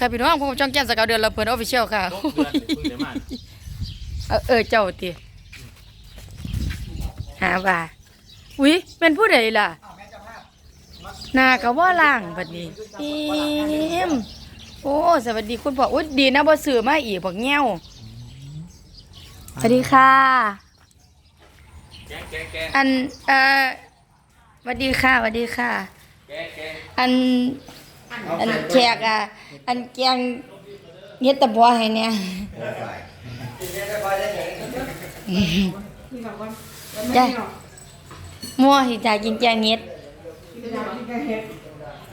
ค่ะพี่น้องผมช่องแก้มสกาวเดือนละเพิ่นออฟฟิเชียลค่ะลบเดือนเพิ่งได้มาเออเออเจ้าติหาว่าอุ้ยเป็นผู้ใดล่ะหนาก็ว่าล่างบัดนี้เอ็มโอ้สวัสดีคุณพ่ออุ้ยดีนะบ่ซื้อมาอีกบักแง้วสวัสดีค่ะ แกงแกงแกงอันเอ่อสวัสดีค่ะสวัสดีค่ะ แกงแกงอัน อันแขกอะ อันแกงเฮ็ดตะบัวให้เนี่ยจ้ะมั่วสิจ่ากินแกงเฮ็ด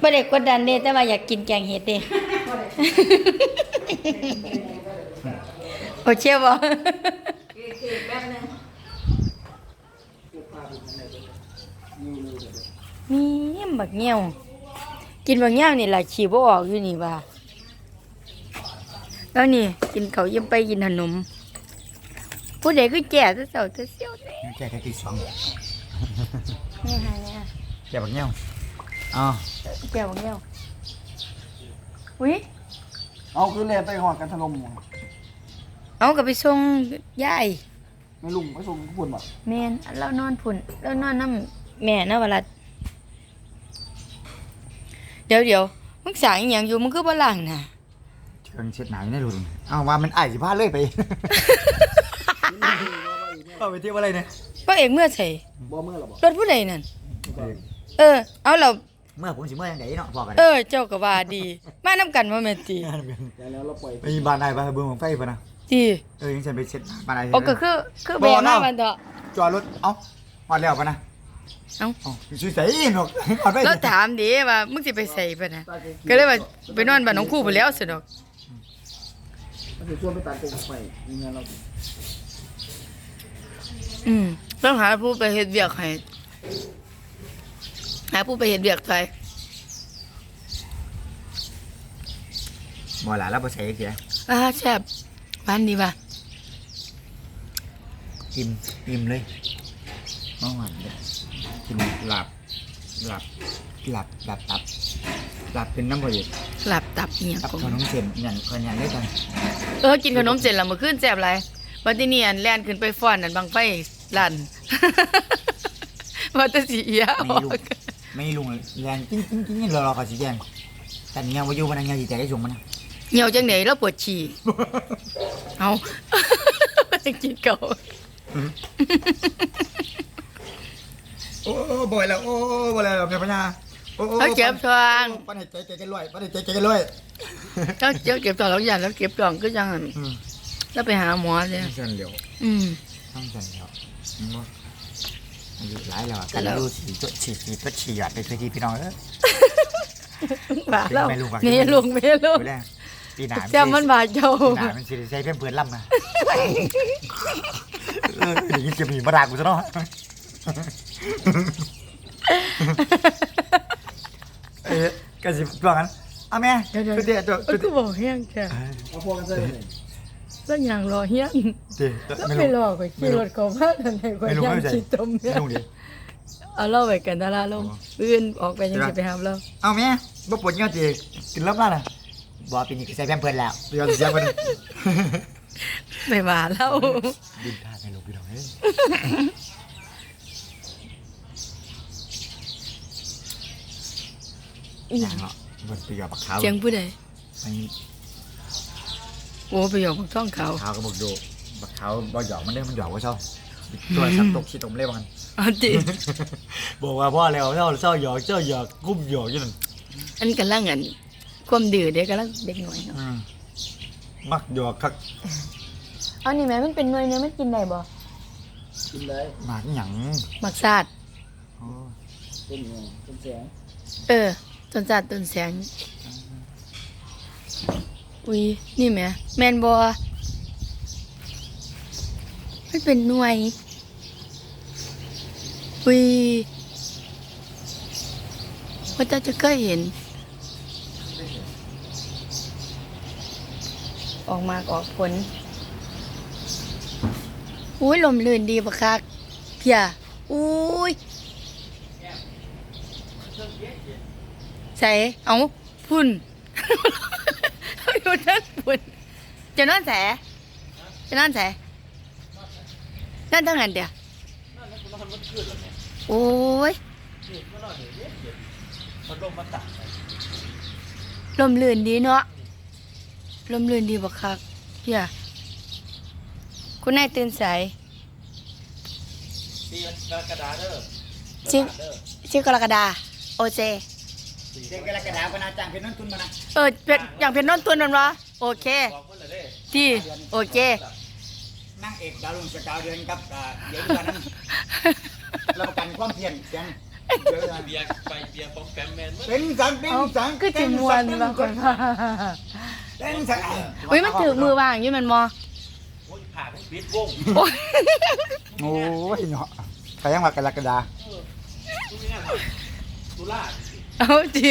บ่ได้กดดันเด้แต่ว่าอยากกินแกงเฮ็ดเด้โอเคบ่มีบักเงี้ยว กินบางอย่างนี่แหละฉี่บ่ออกอยู่นี่ว่าแล้วนี่ กินเขาวยังไปกินขนมผู้ใดคือแก่ซะเจ้าซะเสียวเด้แกแค่ที่สองนี่ฮะเนี่ยแกบักเงี้ยวอ๋อแก่บางอย่างอุ้ยเอาคือเล่นไปหอดกันถล่มเอาก็ไปส่งยายไม่ลุงไปส่งญี่ปุ่นบ่แม่นเรานอนพุ่นเรานอนน้ำแม่นะวรัดเดี๋ยวเดี๋ยวมึงสางอหย่างอยู่มึงคือบ่ล้างน่ะเชิงเช็ดหนาวอยู่ในรุ่นอ้าวว่ามันไอ้สิพาเลยไป เอาไปเที่ยวอะไรเนี่ยพ่อเอกเมื่อใส่บ่เมื่อหรอบ่รถผู้ใดนั่นเออ เอาเราเมื่อผมสิเมื่อยังไงเนาะบอกกันเออ เจ้าก็ว่าดี มานํกันว่าแม่นติแต่แล้วเราปล่อยไปบ้านนายบ้านเบื้องของไฟปะนะติเออยังฉันไปเช็ดบ้านนายโอ้ก็คือคือแบมามันเถอะจอดรถเอ้าหอดแล้วปะนะ เอ้าเอ้าชื่อใส่หนกหอดไปแล้วถามดิว่ามึงสิไปใส่ปะนะก็เลยว่าไปนอนบ้านน้องคู่ไปแล้วสิดอกมันคือช่วงไปตัดกงไฟมีงานเราอืมต้องหาผู้ไปเฮ็ดเวียกให้หาผู้ไปเฮ็ดเวียกใส่บ่หลาแล้วบ่ใส่เสียอ่าแซ่บหวานดีว่ะอิ่มอิ่มเลยมาหวานเลย กินหลับหลับหลับหลับตับหลับเป็นน้ำพอดีหลับตับอีหยังตับก็ขนมเส้นอย่างคนอย่างได้กันเออกินขนมเสร็จแล้วมื้อคืนแซ่บหลายบัดทีนี้อันแล่นขึ้นไปฟ้อนนั่นบังไฟลั่นว่าแต่สิเอียอไม่อกลุงไม่ลุงแรงกิ้งกิ้งกิ้งรอรอกับสีแดงแต่เนี่ยว่าอยู่มันยังสีแดงได้ชมมันนะเหี่ยวจังไหนแล้วปวดฉี่เอากินเก่า โอ้บ่อยแล้วโอ้บ่อยแล้วเมียพญาโอ้เขาเก็บทองปันให้ใจใจกันรวยปันให้ใจใจกันรวยเขาเก็บเก็บทองแล้วอย่างแล้วเก็บทองก็ยังอั่นแล้วไปหาหมอเลยทั้งส้นเหลียวอืมทั้งเส้นเหลียวอายุหลายแล้วแต่แต่แล้วดูสีตัวฉีดสีตัวฉีดหยอดไปทีพี่น้องเออบาแล้วนี่ลุงไม่ลุงปีหน้าแซมมันบาดเจ้าปีหนามันสิใช้เพื่อนเพื่อนล่ำนะเอออย่างนี้จะมีมาดากูซะเนาะ เออกระสิบตัวกันเอาแม่เดี๋ยวเดี๋ยวตัวเดียวตัวเอ้ตัยวก็บอกเฮี้ยงแค่เอาพวกกันเสร็จเลย สักอย่างรอเฮี้ยงเดี๋ยวแล้วไม่ไปรู้รอก็ขี่รถเขาพาทันไหนก็ไม่รู้ย่างไม่ใช่ชิตมไม่เนี่ยรู้ดิ เอาเล่าไปกันดาราลงอื่นออกไปยังจะไปหาเราเอาแม่บ่ปวดเงี้ยจีกินรับแล้วนะบ่ปีนี้ก็ใส่แพมเพิร์นแล้วเดี๋ยวจะเสียไปเลยไม่มาแล้วดินทางให้ลูกพี่น้องเอ้ย อย่างเนาะบนไปหยอกปักขาวเสียงผู้ใดไปโอ้ไปหยอกของท้องเขาขาวก็บอกดูปักขาวบ่หยอกมันเด้อมันหยอกว่าเศร้าตัวสับตกขี้ตมเล่บังเอาดิบอกว่าพ่อแล้วเศร้าเศร้าหยอกเจ้าหยอกกุ้มหยอกอยู่นั่นอันกำลังอันความดื้อเด็กกำลังเด็กหน่อยเนาะอืมมักหยอกคักเอานี่แม่มันเป็นหน่วยเนี่ยมันกินได้บ่กินได้หมากหยังหมักซาดโอ้เป็นไงเป็นแสงเออ ต้นซาดต้นแสง อุ้ยนี่แม่แมนบ่มันเป็นหน่วย อุ้ยว่าจะจะเคยเห็น ออกมาออกผลอุ้ยลมลื่นดีปะคักเพียอุ้ย ใส่เอาพุ่นจะนอนแสจะนอนแสนั่นต้องหันเดียวนั่นนั่นมันมันขึ้นแล้วเนี่ยโอ้ยนี่มันนอนอยู่เนี่ยเดี๋ยวมันลงมาตักลมลื่นดีเนาะลมลื่นดีบักคักเฮียคุณนายตื่นสายตีกระดาษเด้อจริงเด้อชื่อกรกฎาโอเจ เด็กกระกระดาษก็น่าจ้างเป็นนั่นทุนมานะเออเป็นอย่างเป็นนอนตัวนั่นวะโอเคบอกเพิ่นเลยเด้ที่โอเค นั่งเอกดาวลุงสกาวเดือนกับอ่าเดี๋ยววันนั้นเราประกันความเพียรเสียงเดี๋ยวนะเบียร์ไปเบียร์ของแฟมแมนเมื่อเป็นสังเป็นเอาสังคือจิมวนบางคนว่าเป็นสังอุ้ยมันถือมือวางอยู่แมันมอโอ้ยผ่าทั้งปิดวงโอ้ยโอ้ยเนาะใครยังว่ากระกระดาษดูนี่นะตุลา เอาจี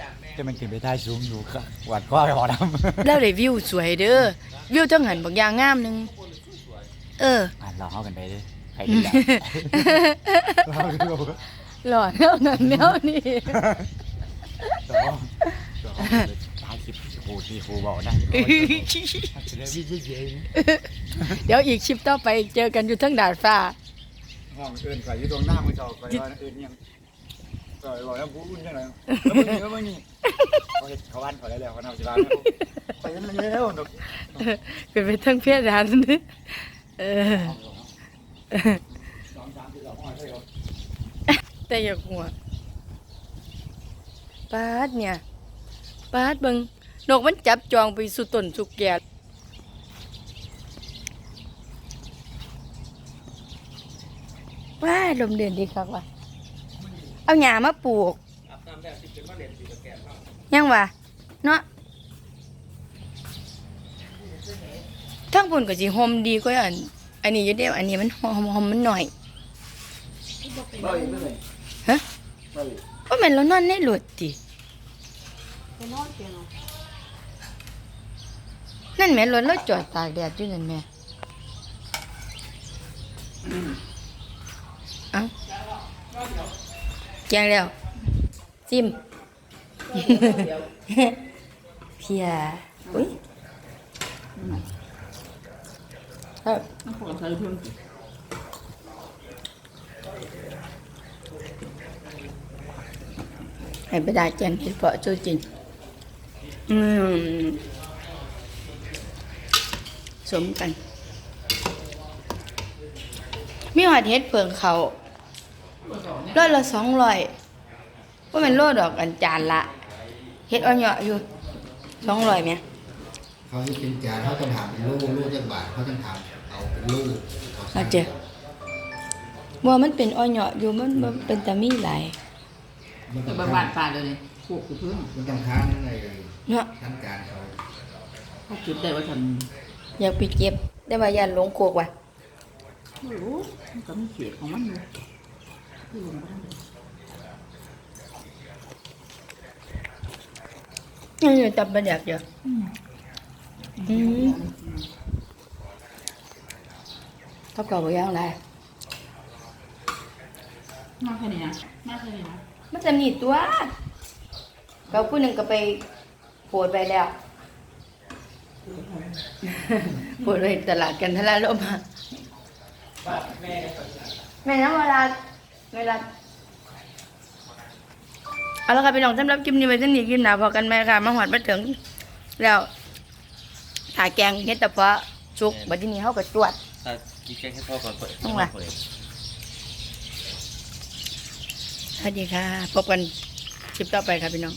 จากแม่จะมันขึ้นไปได้สูงอยู่ค่ะหวัดข้อไปหอดำแล้วได้วิวสวยเด้อวิวจังหันบางอย่างงามหนึงเอออะเราเข้ากันไปดิใครดีล่ะเราดูหล่อแล้วนั่นแล้วนี่สองสองท้ายคลิปครูที่ครูบอกนะจะได้วิ่งเย็นเดี๋ยวอีกคลิปต่อไปเจอกันอยู่ทั้งดาดฟ้าห้องอื่นก่อนอยู่ตรงหน้ามือจอก่อนว่าอื่นยัง ก่อนบอกแล้วกูอุ่นจังเลยแล้วมึงนี่แล้วมึงนี่เขาเห็นเขาวันเขาได้แล้วเขาเอาสิบ้านไปยังไงแล้วนกเป็นไปทั้งเพียดานเออสองสามสี่สองห้อท่าไหร่แต่อย่าหัวปาดเนี่ยปาดเบิงนกมันจับจองไปสู่ต้นสุกแก่ว้าลมเดือนดีครับว่ะ เอาหญ้ามาปลูกอาบน้ำแล้วที่เป็นมะเร็งที่ตะแกรงเข้ายังวะเนาะทั้งปุ่นก็สิหอมดีกว่าอันอันนี้อยู่เดียวอันนี้มันหอมหอมมันหน่อยไปไม่เลยฮะไปว่าแม่นเรานอนในรถตินั่นแม่รถเราจอดตากแดดอยู่นั่นแม่เอ้า แกงแล้วจิ้มเพียอุ้ยครับน้ำปลาใส่เพิ่มให้ไปได้แจนเห็ดเพาะจูจริงอืมสมกัน มีหอดเห็ดเพิงเขา ร้อยละสองร้อยว่ามันโลดอกอันจานละเห็ดอ่อนเหยาะอยู่สองร้อยไหมเขาจะเป็นจานเขาต้องถามเป็นลูกลูกจักบาทเขาต้องถามเอาเป็นลูกเอาเจอว่ามันเป็นอ่อนเหยาะอยู่มันมันเป็นตามีหลายมันแต่ต้องบ้านทำป่าเลยนี่ปลูกอยู่เพิ่มมันต้องค้างอะไรเลยเนาะขั้นการเขาเขาจุดได้ว่าฉันอยากไปเก็บได้ว่ายันหลงโคกว่ะไม่รู้มันก็มีเขียดของมันอยู่ที่ลง ไปทางไหนยังอยู่ตับประเดี๋ยวเดียวอืมเขาเก่าบ่ย่างไรมากแค่นี้นะมากแค่นี้นะมันจะหนีตัวเขาผู้หนึ่งก็ไปโผล่ไปแล้วโผล่ไปตลาดกันทะเลาะลมอะแม่น้ำเวลา เวลาเอาละค่ะพี่น้องสำหรับคลิปนี้ไว้ที่นี่คลิปหนาพอกันไหมค่ะมาหอดมาถึง แล้วถาแกงเฮ็ดแต่เพาะชุกบัดทีนี้เฮาก็ตรวจถ้ากินแกงให้พ่อก่อนเปิดต้องว่ะเปิดสวัสดีค่ะพบกันคลิปต่อไปค่ะพี่น้อง